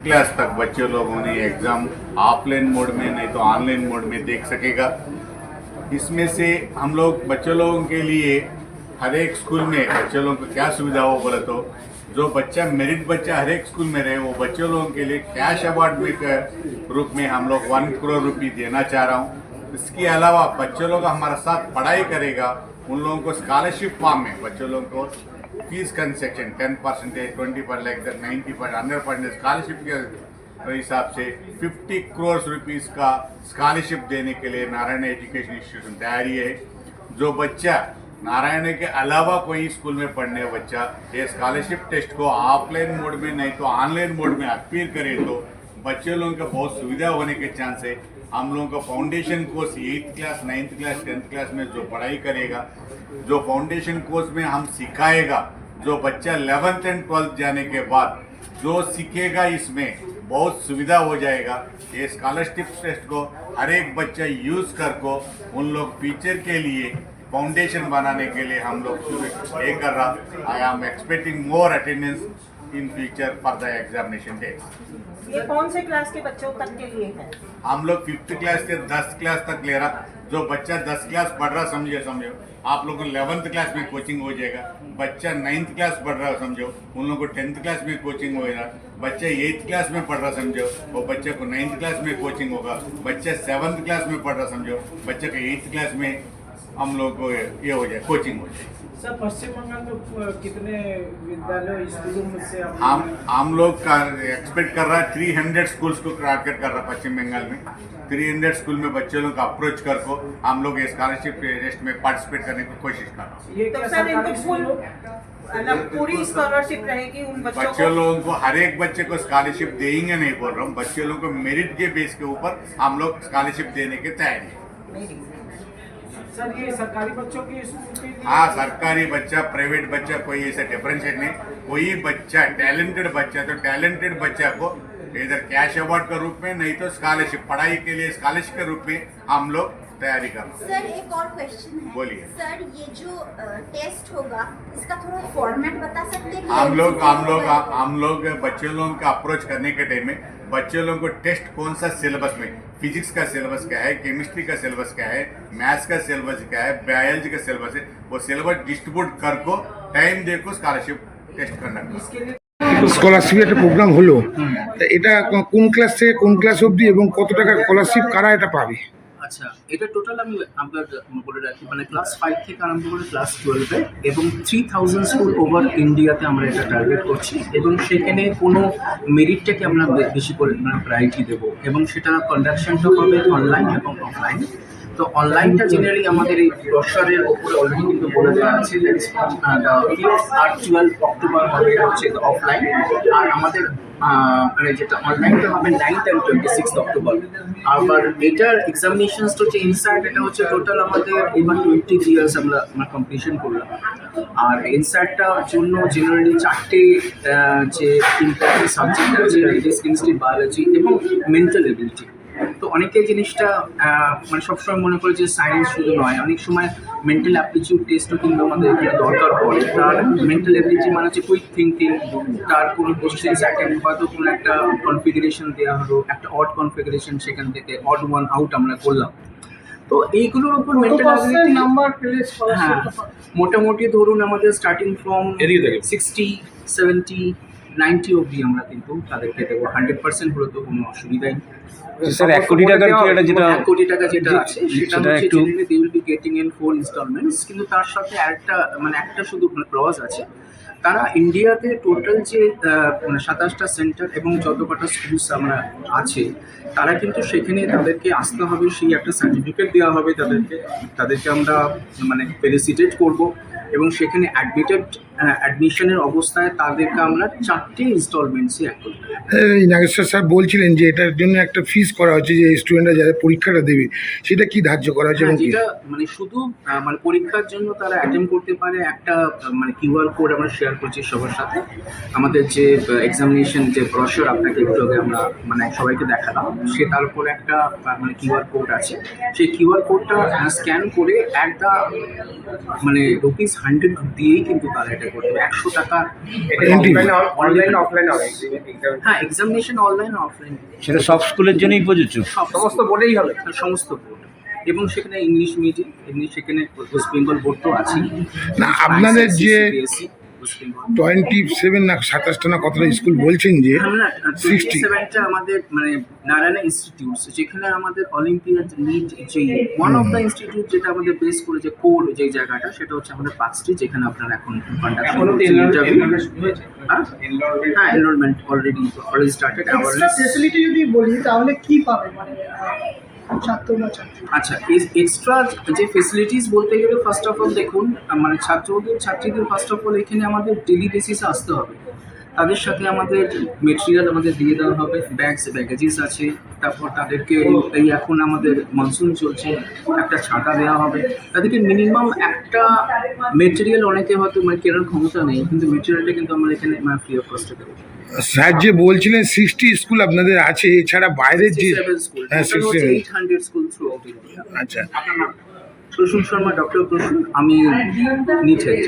Class तक बच्चे लोगों ने एग्ज़ाम ऑफलाइन मोड में, नहीं तो ऑनलाइन मोड में देख सकेगा। इसमें से हम लोग बच्चे लोगों के लिए, हर एक स्कूल में बच्चे लोगों को क्या सुविधा हो बोले तो जो बच्चा मेरिट बच्चा हर एक स्कूल में रहे, वो बच्चे लोगों के लिए कैश अवार्ड में रूप में हम लोग वन करोड़ रुपये देना चाह रहा हूँ। इसके अलावा बच्चे लोग हमारे साथ पढ़ाई करेगा, उन लोगों को स्कॉलरशिप फॉर्म में बच्चे लोगों को fees concession ten percentage twenty पर लाइक नाइन्टी पर हंड्रेड परसेंट स्कॉलरशिप के हिसाब से फिफ्टी करोड़ रुपीस का स्कॉलरशिप देने के लिए नारायण एजुकेशन इंस्टीट्यूशन तैयारी है। जो बच्चा नारायण के अलावा कोई स्कूल में पढ़ने बच्चा, ये स्कॉलरशिप टेस्ट को ऑफलाइन मोड में, नहीं तो ऑनलाइन मोड में अपील करे तो बच्चे लोगों को बहुत सुविधा होने के चांस है। हम लोगों का foundation course eighth class ninth class tenth class में जो पढ़ाई करेगा, जो फाउंडेशन कोर्स में हम सिखाएगा, जो बच्चा 11th एंड ट्वेल्थ जाने के बाद जो सीखेगा इसमें, बहुत सुविधा हो जाएगा। ये स्कॉलरशिप टेस्ट को हर एक बच्चा यूज़ कर को उन लोग फ्यूचर के लिए फाउंडेशन बनाने के लिए हम लोग ये कर रहा। I am expecting more attendance in future for the examination days ये कौन से क्लास के बच्चों तक के लिए है? हम लोग फिफ्थ क्लास से दस क्लास तक ले रहा जो बच्चा दस क्लास पढ़ रहा समझे समझो। आप लोगों को इलेवंथ क्लास में कोचिंग हो जाएगा। बच्चा नाइन्थ क्लास पढ़ रहा समझो। उन लोगों को टेंथ क्लास में कोचिंग होगा बच्चा एट्थ क्लास में पढ़ रहा समझो। वो बच्चे को नाइन्थ क्लास में कोचिंग होगा। बच्चा सेवन्थ क्लास में पढ़ रहा समझो। बच्चे को एट्थ क्लास में हम लोग को ये हो जाए कोचिंग हो जाए सर पश्चिम बंगाल में कितने विद्यालय स्कूलों में से हम हम लोग का एक्सपेक्ट कर रहा है थ्री हंड्रेड स्कूल्स को टारगेट कर रहा है पश्चिम बंगाल में। थ्री हंड्रेड स्कूल में बच्चे लोग को अप्रोच कर को हम लोग स्कॉलरशिप टेस्ट में पार्टिसिपेट करने की कोशिश कर रहा हूँ। तो स्कूलों मतलब पूरी स्कॉलरशिप रहेगी उन बच्चों बच्चे को? लोगों को हर एक बच्चे को स्कॉलरशिप देंगे नहीं बोल रहा हूँ। बच्चे लोगों को मेरिट के बेस के ऊपर हम लोग स्कॉलरशिप देने की तैयारी है। सर ये सरकारी बच्चों के स्कूल के लिए हाँ सरकारी बच्चा प्राइवेट बच्चा कोई ऐसा डिफरेंशिएट नहीं। कोई बच्चा टैलेंटेड बच्चा तो टैलेंटेड बच्चा को इधर कैश अवार्ड के रूप में नहीं तो स्कॉलरशिप पढ़ाई के लिए स्कॉलरशिप के रूप में हम लोग तैयारी कर रहे हैं। सर एक और क्वेश्चन है। बोलिए। सर ये जो टेस्ट होगा इसका थोड़ा फॉर्मेट बता सकते हैं हम लोग हम लोग हम लोग बच्चे लोगों का अप्रोच करने के टाइम में बच्चे लोगों को टेस्ट कौन सा सिलेबस में फिजिक्स का सिलेबस क्या है केमिस्ट्री का सिलेबस क्या है मैथ्स का सिलेबस क्या है बायोलॉजी का सिलेबस है वो सिलेबस डिस्ट्रीब्यूट कर को टाइम देखो स्कॉलरशिप टेस्ट करना इसके लिए স্কলারশিপ একটা প্রোগ্রাম হলো তা এটা কোন ক্লাস থেকে কোন ক্লাস অবধি এবং কত টাকা স্কলারশিপ কারা এটা পাবে আচ্ছা এটা টোটাল আমি আপনার বলে রাখি মানে ক্লাস ফাইভ থেকে আরম্ভ করে ক্লাস টুয়েলভে এবং থ্রি থাউজেন্ড স্কুল ওভার ইন্ডিয়াতে আমরা এটা টার্গেট করছি এবং সেখানে কোনো মেরিটটাকে আমরা বেশি করে প্রায়োরিটি দেবো এবং সেটা কন্ডাকশনটা হবে অনলাইন এবং অফলাইন তো অনলাইনটা জেনারেলি আমাদের এই ব্রসারের ওপরে অলরেডি কিন্তু বলে দেওয়া আছে আর টুয়েলভ অক্টোবর হবে হচ্ছে অফলাইন আর আমাদের মানে যেটা অনলাইনটা হবে ninth and twenty six October আবার এটার এক্সামিনেশনস হচ্ছে ইনসার্ট এটা হচ্ছে টোটাল আমাদের এবার টোয়েন্টি ইয়ার্স আমরা আমরা কমপ্লিশন করলাম। আর ইনসার্টটার জন্য জেনারেলি চারটে যে ইম্পর্টেন্ট সাবজেক্ট আছে ফিজিক্স কেমিস্ট্রি বায়োলজি এবং মেন্টাল এবিলিটি তো অনেকে জিনিসটা মানে সবসময় মনে করে যে সায়েন্স শুধু নয় অনেক সময় মেন্টাল অ্যাপটিচিউড টেস্টও কিন্তু আমাদের এখানে দরকার পড়ে। তার মেন্টাল এবিলিটি মানে হচ্ছে কুইক থিঙ্কিং তার কোনো কোশ্চেন্স অ্যাটেন্ড হয়তো কোনো একটা কনফিগারেশন দেওয়া হলো একটা অড কনফিগারেশন সেখান থেকে অড ওয়ান আউট আমরা করলাম। তো এইগুলোর উপর মেন্টাল নাম্বার হ্যাঁ মোটামুটি ধরুন আমাদের starting from sixty seventy ninety অবধি আমরা কিন্তু তাদেরকে দেবো। হান্ড্রেড পার্সেন্ট হলে তো কোনো অসুবিধাই নেই। স্যার এক কোটি টাকার যেটা এক কোটি টাকা যেটা আছে সেটা সেটা হচ্ছে generally they will be getting in four instalments কিন্তু তার সাথে একটা মানে একটা শুধু ক্লজ আছে। তারা ইন্ডিয়াতে টোটাল যে মানে সাতাশটা সেন্টার এবং যত কটা স্কুলস আমরা আছে তারা কিন্তু সেখানে তাদেরকে আসতে হবে সেই একটা সার্টিফিকেট দেওয়া হবে তাদেরকে। তাদেরকে আমরা মানে ফেলিসিটেট করব এবং সেখানে অ্যাডমিটেড অ্যাডমিশনের অবস্থায় তাদেরকে আমরা চারটে করতে হবে এই নাগেশ্বর স্যার বলছিলেন যে এটার জন্য একটা ফিস করা হচ্ছে যে স্টুডেন্টরা যারা পরীক্ষাটা দেবে সেটা কি ধার্য করা হয়েছে এবং হ্যাঁ, যেটা মানে শুধু মানে পরীক্ষার জন্য তারা অ্যাটেন্ড করতে পারে একটা মানে কিউআর কোড আমরা শেয়ার করছি সবার সাথে। আমাদের যে এক্সামিনেশন যে ব্রশর আপনাকে একটু আগে আমরা মানে সবাইকে দেখালাম সে তার উপরে একটা মানে কিউআর কোড আছে। সেই কিউআর কোডটা স্ক্যান করে একটা মানে রুপিস হান্ড্রেড দিয়েই কিন্তু তারা এটা পে করতে হবে একশো টাকা অনলাইন অফলাইন হবে হ্যাঁ এক্সামিনেশন অনলাইন অফলাইন সেটা সব স্কুলের জন্যই প্রযোজ্য। সমস্ত বোর্ডেই হবে? সমস্ত বোর্ড এবং সেখানে ইংলিশ মিডিয়াম এমনি সেখানে ওয়েস্ট বেঙ্গল বোর্ড তো আছেই। না, আপনাদের যে- টোয়েন্টি সেভেন না সাতাশটা না কতটা স্কুল বলছেন যে আমরা সিক্সটি সেভেনটা আমাদের মানে নারায়ণা ইনস্টিটিউট যেখানে আমাদের অলিম্পিয়াড নিট যে ওয়ান অফ দ্য ইনস্টিটিউট যেটা আমাদের বেস করে যে কোর যে জায়গাটা সেটা হচ্ছে আমাদের পাঁচটি যেখানে আপনারা এখন হ্যাঁ? Enrolment already already started facility যদি বলি তাহলে কি পাবে মানে ছাত্র বা ছাত্রী। আচ্ছা এক্সট্রা যে ফেসিলিটিস বলতে গেলে ফার্স্ট অফ অল দেখুন মানে ছাত্রদের, ছাত্রীদের ফার্স্ট অফ অল এখানে আমাদের ডেলি বেসিসে আসতে হবে। তাদের সাথে আমাদের মেটেরিয়াল আমাদের দিয়ে দেওয়া হবে। ব্যাগস ব্যাগেজেস আছে। তারপর তাদেরকে এই এখন আমাদের মনসুন চলছে একটা ছাতা দেওয়া হবে। তাদেরকে মিনিমাম একটা মেটেরিয়াল অনেকে হয়তো মানে কেনার ক্ষমতা নেই কিন্তু মেটেরিয়ালটা কিন্তু আমরা এখানে মানে ফ্রি অফ কস্টে দেবো। স্যার যে বলছিলেন সিক্সটি স্কুল আপনাদের আছে এছাড়া বাইরের যে হ্যাঁ স্কুল আচ্ছা। প্রসূন শর্মা ডক্টর প্রসূন আমি হেড